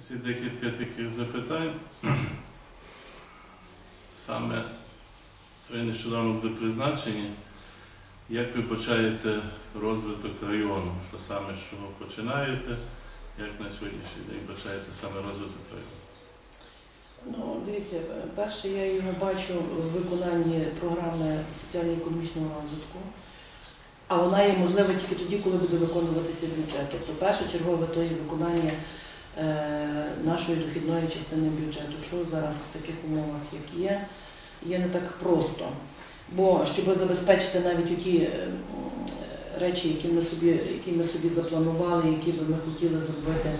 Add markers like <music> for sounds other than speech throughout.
Ось є декілька таких запитань. Саме ви нещодавно були призначені. Як ви бачаєте розвиток району? Що саме з чого починаєте? Як на сьогоднішній день бачаєте саме розвиток району? Ну, дивіться, перше, я його бачу в виконанні програми соціально-економічного розвитку, а вона є можлива тільки тоді, коли буде виконуватися бюджет. Тобто першочергове то є виконання нашої дохідної частини бюджету, що зараз в таких умовах, як є, є не так просто. Бо щоб забезпечити навіть ті речі, які ми собі, які ми собі запланували, які би ми хотіли зробити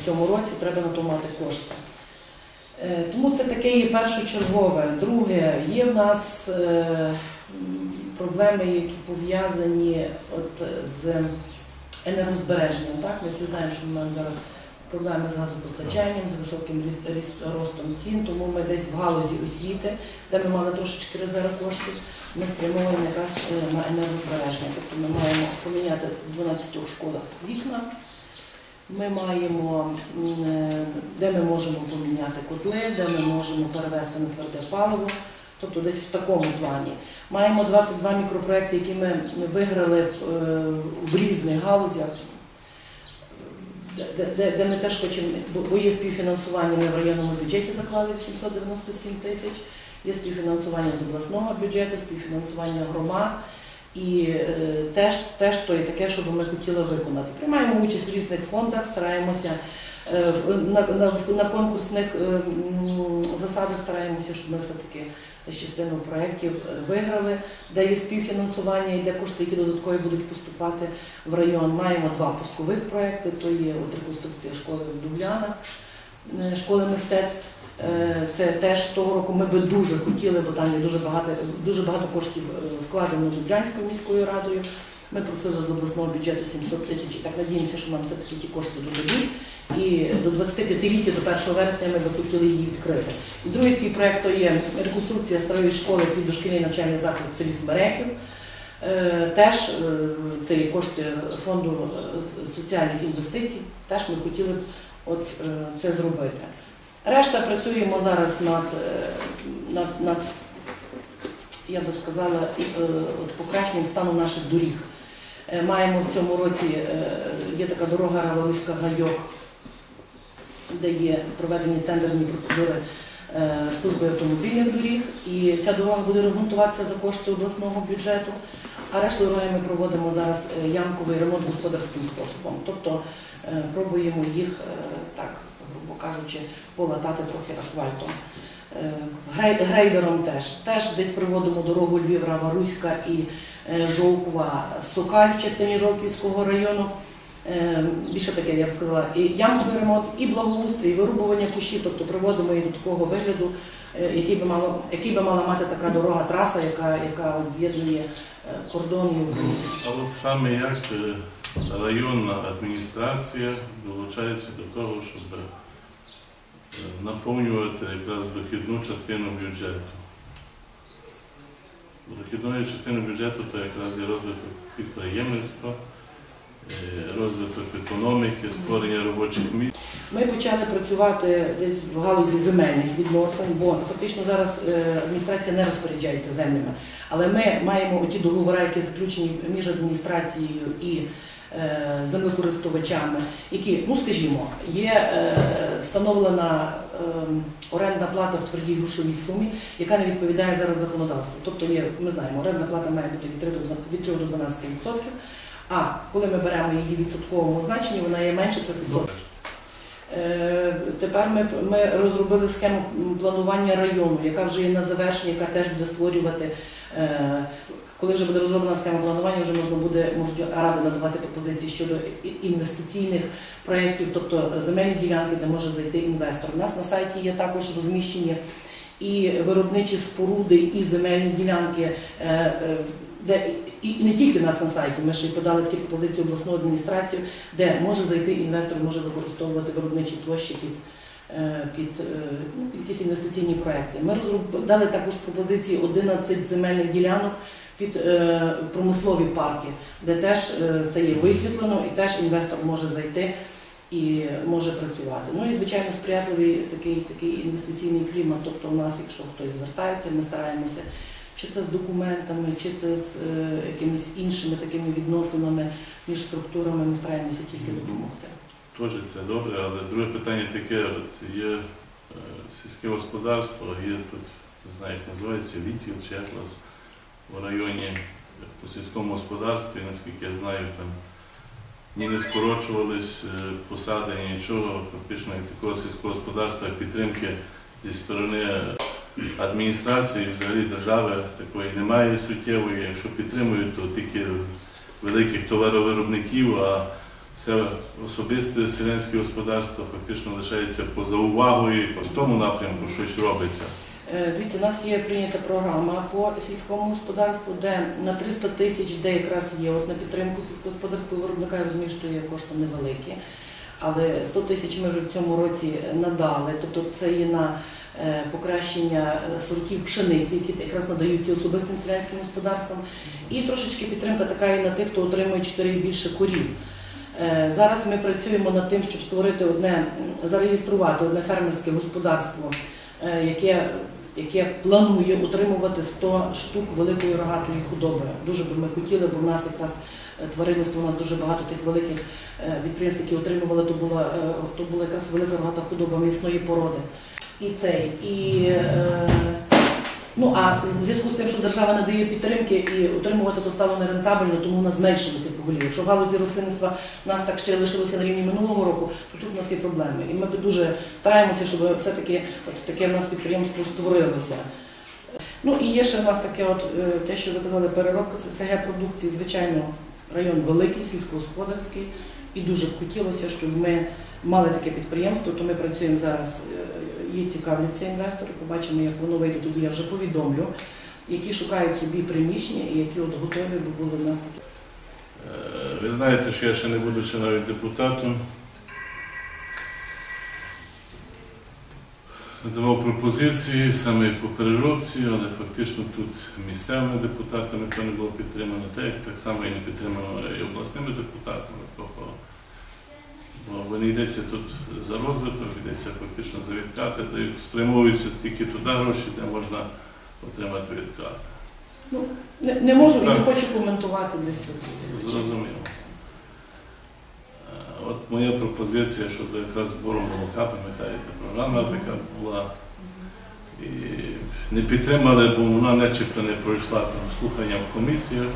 в цьому році, треба на то мати кошти. Е, Тому це таке є першочергове. Друге, є в нас е, проблеми, які пов'язані от з енергозбереженням. Так? Ми всі знаємо, що ми маємо зараз проблеми з газопостачанням, з високим ростом цін, тому ми десь в галузі освіти, де ми мали трошечки резерв коштів, ми спрямовуємо якраз е, на енергозбереження. Тобто ми маємо поміняти в 12 школах вікна. Ми маємо, е, де ми можемо поміняти котли, де ми можемо перевести на тверде паливо, тобто десь в такому плані. Маємо 22 мікропроекти, які ми виграли е, в різних галузях, де, де, де ми теж хочемо, бо- є співфінансування, ми в районному бюджеті заклали 797 тисяч, є співфінансування з обласного бюджету, співфінансування громад. І е, теж, теж то є таке, що ми хотіли виконати. Приймаємо участь в різних фондах, стараємося е, на, на, на конкурсних е, засадах стараємося, щоб ми все-таки частину проєктів е, виграли, де є співфінансування і де кошти, які додаткові будуть поступати в район. Маємо два пускових проєкти, то є от реконструкція школи в Дублянах, е, школи мистецтв. Е, Це теж того року ми би дуже хотіли, бо там є дуже багато, дуже багато коштів вкладено Дублянською міською радою. Ми просили з обласного бюджету 700 тисяч і так надіємося, що нам все-таки ті кошти додадуть. І до 25-ліття, до 1 вересня ми би хотіли її відкрити. І другий такий проєкт то є реконструкція старої школи під дошкільний навчальний заклад в селі Смереків. Е, Теж е, це є кошти фонду е, соціальних інвестицій. Теж ми хотіли б от це зробити. Решта працюємо зараз над, над, над я би сказала, от покращенням стану наших доріг. Е, Маємо в цьому році е, є така дорога Раваруська Гайок, де є проведені тендерні процедури е, служби автомобільних доріг. І ця дорога буде ремонтуватися за кошти обласного бюджету. А решту дороги ми проводимо зараз ямковий ремонт господарським способом. Тобто пробуємо їх так, грубо кажучи, полатати трохи асфальтом. Грейдером теж. Теж десь приводимо дорогу Львів, Рава, Руська і Жовква, Сокаль в частині Жовківського району. Е, Більше таке, я б сказала, і ямковий ремонт, і благоустрій, і вирубування кущів, тобто приводимо її до такого вигляду, е, який би мало, який би мала мати така дорога, траса, яка, яка от з'єднує е, кордон. А от саме як е, районна адміністрація долучається до того, щоб е, наповнювати якраз дохідну частину бюджету? Дохідною частиною бюджету то якраз є розвиток підприємництва, розвиток економіки, створення робочих місць. Ми почали працювати десь в галузі земельних відносин, бо фактично зараз е, адміністрація не розпоряджається землями. Але ми маємо ті договори, які заключені між адміністрацією і е, землекористувачами, які, ну скажімо, є е, встановлена е, орендна плата в твердій грошовій сумі, яка не відповідає зараз законодавству. Тобто є, ми знаємо, орендна плата має бути від 3 до 12 від 3 до 12 відсотків. А коли ми беремо її в відсотковому значенні, вона є менше 3%. Е, Тепер ми, ми розробили схему планування району, яка вже є на завершенні, яка теж буде створювати. е, Коли вже буде розроблена схема планування, вже можна буде можуть ради надавати пропозиції щодо інвестиційних проєктів, тобто земельні ділянки, де може зайти інвестор. У нас на сайті є також розміщені і виробничі споруди, і земельні ділянки, е, де і і не тільки нас на сайті. Ми ще й подали такі пропозиції обласну адміністрацію, де може зайти інвестор, може використовувати виробничі площі під, е, під, е, ну, під якісь інвестиційні проекти. Ми дали також пропозиції 11 земельних ділянок під е, промислові парки, де теж е, це є висвітлено і теж інвестор може зайти і може працювати. Ну і звичайно сприятливий такий, такий інвестиційний клімат. Тобто, в нас, якщо хтось звертається, ми стараємося. Чи це з документами, чи це з е, якимись іншими такими відносинами між структурами, ми стараємося тільки допомогти. Теж це добре, але друге питання таке, от є е, сільське господарство, є тут, не знаю, як називається, відділ чи як у нас в районі по сільському господарстві, наскільки я знаю, там ні не скорочувались е, посади, нічого, фактично як такого сільського господарства, підтримки зі сторони адміністрації, взагалі держави такої немає суттєвої. Якщо підтримують, то тільки великих товаровиробників, а все особисте селянське господарство фактично лишається поза увагою, і в тому напрямку щось робиться. Е, Дивіться, у нас є прийнята програма по сільському господарству, де на 300 тисяч, де якраз є от на підтримку сільськогосподарського виробника, я розумію, що є кошти невеликі, але 100 тисяч ми вже в цьому році надали. Тобто це є на покращення е, сортів пшениці, які якраз надаються особистим селянським господарствам. І трошечки підтримка така і на тих, хто отримує 4 і більше корів. Е, Зараз ми працюємо над тим, щоб створити одне, зареєструвати одне фермерське господарство, е, яке, яке планує утримувати 100 штук великої рогатої худоби. Дуже би ми хотіли, бо в нас якраз е, тваринництво, у нас дуже багато тих великих е, підприємств, які отримували, то була, е, то була якраз велика рогата худоба м'ясної породи. І цей, і е, Ну а в зв'язку з тим, що держава надає підтримки і утримувати то стало нерентабельно, тому у нас зменшилося поголів'я. Якщо в галузі рослинництва у нас так ще лишилося на рівні минулого року, то тут у нас є проблеми. І ми дуже стараємося, щоб все-таки от таке в нас підприємство створилося. Ну і є ще в нас таке, от е, те, що ви казали, переробка СГ продукції, звичайно, район великий, сільськогосподарський, і дуже б хотілося, щоб ми мали таке підприємство, то ми працюємо зараз. Є цікавляться інвестори, побачимо, як воно вийде. Тоді я вже повідомлю, які шукають собі приміщення і які от готові би були в нас такі. Е, Ви знаєте, що я ще не будучи навіть депутатом, надавав пропозиції саме по переробці, але фактично тут місцевими депутатами то не було підтримано, так, так само і не підтримано і обласними депутатами. Вони йдеться тут за розвиток, йдеться фактично за відкати, дають спрямовуються тільки туди гроші, де можна отримати відкати. Ну, не, не можу і не хочу коментувати десь. Зрозуміло. Е, От моя пропозиція щодо якраз збору молока, пам'ятаєте, програма така була. І не підтримали, бо вона начебто не пройшла там слухання в комісіях.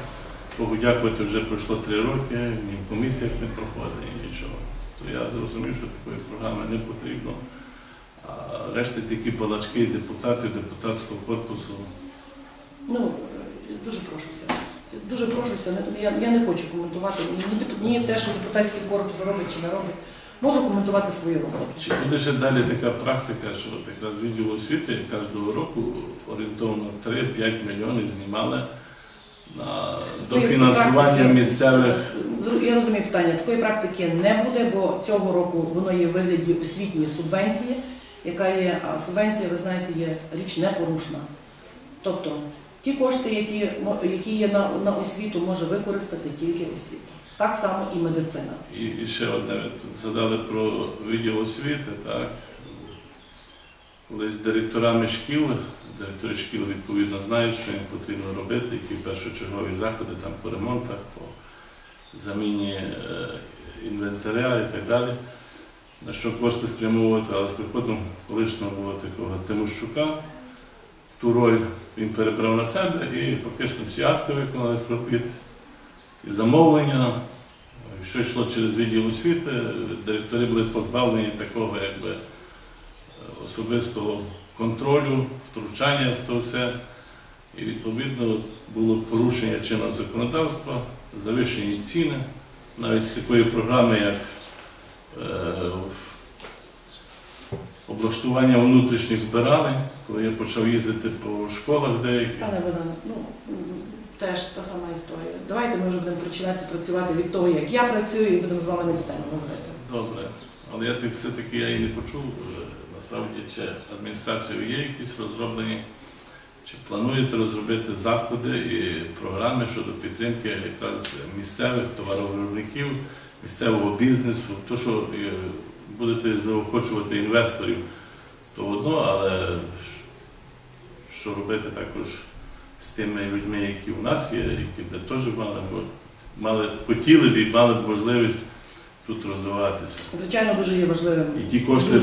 Богу дякувати, вже пройшло три роки, ні в комісіях не проходить, ні нічого. То я зрозумів, що такої програми не потрібно. А решта такі балачки депутатів, депутатського корпусу. Ну, дуже прошуся. Дуже прошуся. Я, я не хочу коментувати ні, ні те, що депутатський корпус робить чи не робить. Можу коментувати свою роботу. Чи буде ще далі така практика, що якраз відділ освіти кожного року орієнтовно 3-5 мільйонів знімали на дофінансування місцевих Я розумію питання. Такої практики не буде, бо цього року воно є в вигляді освітньої субвенції, яка є, а субвенція, ви знаєте, є річ непорушна. Тобто ті кошти, які, які є на, на освіту, може використати тільки освіта. Так само і медицина. І, і ще одне, ви тут згадали про відділ освіти, так? З директорами шкіл, директори шкіл відповідно знають, що їм потрібно робити, які першочергові заходи там по ремонтах, по заміні е, інвентаря і так далі. На що кошти спрямовувати, але з приходом колишнього було такого Тимощука, ту роль він перебрав на себе і фактично всі акти виконали робіт і замовлення. Що йшло через відділ освіти, директори були позбавлені такого якби, особистого контролю, втручання в то все. І відповідно було порушення чинного законодавства, завищені ціни, навіть з такої програми, як е, облаштування внутрішніх вбиралень, коли я почав їздити по школах деяких. Пане Богдане, ну теж та сама історія. Давайте ми вже будемо починати працювати від того, як я працюю, і будемо з вами на ті теми говорити. Добре, але я все-таки я і не почув. Насправді, чи адміністрацією є якісь розроблені, Чи плануєте розробити заходи і програми щодо підтримки якраз місцевих товаровиробників, місцевого бізнесу, то що е, будете заохочувати інвесторів, то одно, але що робити також з тими людьми, які у нас є, які б теж мали, мали хотіли б і мали б можливість тут розвиватися. Звичайно, дуже є важливим. І ті кошти,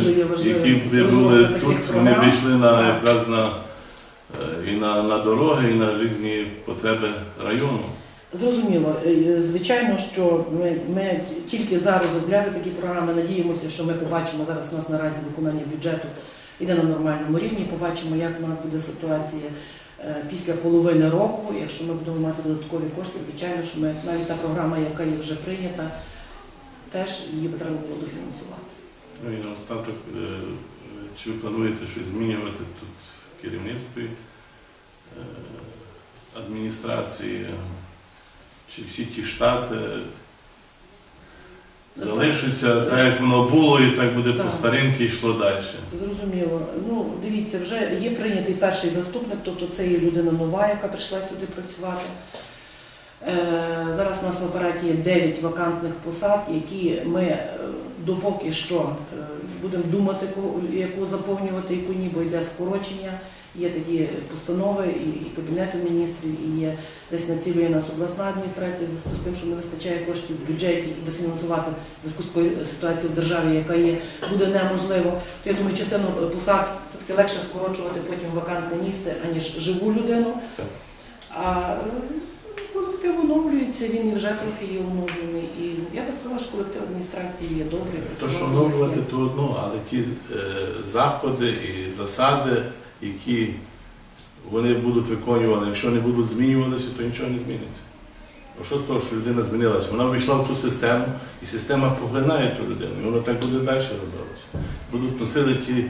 які були тут, вони програм. йшли на якраз на е, і на, на дороги, і на різні потреби району. Зрозуміло. Е, Звичайно, що ми, ми тільки зараз розробляли такі програми. Надіємося, що ми побачимо зараз. У нас наразі виконання бюджету іде на нормальному рівні. Побачимо, як у нас буде ситуація е, після половини року. Якщо ми будемо мати додаткові кошти, звичайно, що ми навіть та програма, яка є вже прийнята, теж її треба було дофінансувати. Ну і наостаток, е, е, чи ви плануєте щось змінювати тут в керівництві е, адміністрації, чи всі ті штати залишаться так, як воно було, і так буде по Так. старинки йшло далі. Зрозуміло. Ну, дивіться, вже є прийнятий перший заступник, тобто це є людина нова, яка прийшла сюди працювати. Е, зараз у нас в апараті є 9 вакантних посад, які ми е, допоки що е, будемо думати, яку заповнювати, яку ні, бо йде скорочення. Є такі постанови і, Кабінету міністрів, і є десь націлює нас обласна адміністрація в зв'язку з тим, що не вистачає коштів в бюджеті і дофінансувати в зв'язку з такою ситуацією в державі, яка є, буде неможливо. То я думаю, частину посад все-таки легше скорочувати потім вакантне місце, аніж живу людину. А колектив оновлюється, він і вже трохи є оновлений. І я би сказала, що колектив адміністрації є добрий. То, що оновлювати, то одно, але ті е, заходи і засади, які вони будуть виконувати, якщо не будуть змінюватися, то нічого не зміниться. А що з того, що людина змінилася? Вона вийшла в ту систему, і система поглинає ту людину, і воно так буде далі робилося. Будуть носили ті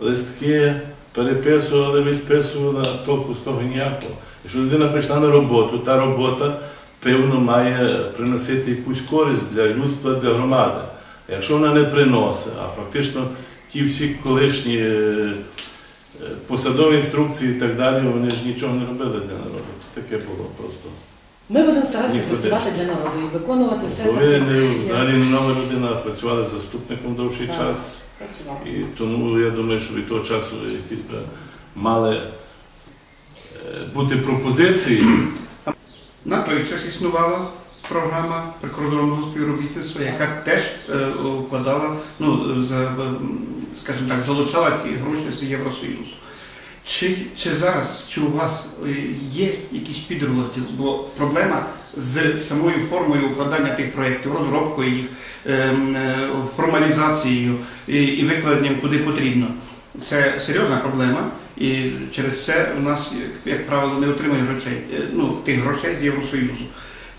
листки, переписували, відписували, толку з того ніякого. Якщо людина прийшла на роботу, та робота певно має приносити якусь користь для людства, для громади. А Якщо вона не приносить, а фактично ті всі колишні е, е, посадові інструкції і так далі, вони ж нічого не робили для народу. Таке було просто. Ми будемо старатися Нікуди. працювати для народу і виконувати все Бо ви не, взагалі не нова людина, а працювали заступником довший Так. час. працював. І тому я думаю, що від того часу якісь мали бути пропозиції. На той час існувала програма прикордонного співробітництва, яка теж е, вкладала, ну, е, скажімо так, залучала ті гроші з Євросоюзу. Чи, чи зараз, чи у вас е, є якийсь підрозділ? Бо проблема з самою формою укладання тих проєктів, розробкою їх, ем, е, формалізацією і викладенням куди потрібно. Це серйозна проблема, і через це у нас, як, правило, не отримує грошей, е, ну, тих грошей з Євросоюзу.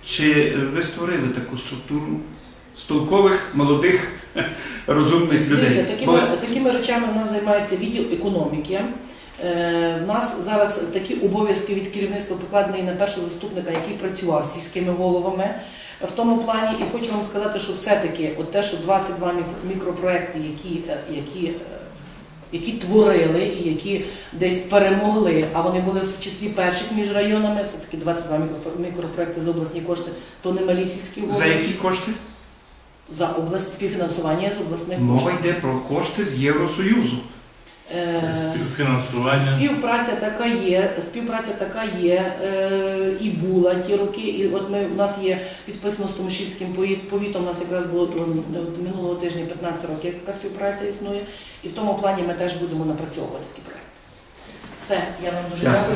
Чи ви створили таку структуру столкових, молодих, <laughs> розумних Дивіться, людей? такими, Бо- такими речами в нас займається відділ економіки. Е, в нас зараз такі обов'язки від керівництва покладені на першого заступника, який працював з сільськими головами. В тому плані, і хочу вам сказати, що все-таки от те, що 22 мікро- мікропроекти, які, е, які, е, які творили і які десь перемогли, а вони були в числі перших між районами, все-таки 22 мікро- мікропроекти за обласні кошти, то не малі сільські За які кошти? За область співфінансування з обласних Мова йде про кошти з Євросоюзу. Е, Співфінансування. Співпраця така є, співпраця така є е, і була ті роки. І от ми у нас є підписано з Томшівським повітом. У нас якраз було м, минулого тижня 15 років, як така співпраця існує. І в тому плані ми теж будемо напрацьовувати такі проєкти. Все, я вам дуже дякую.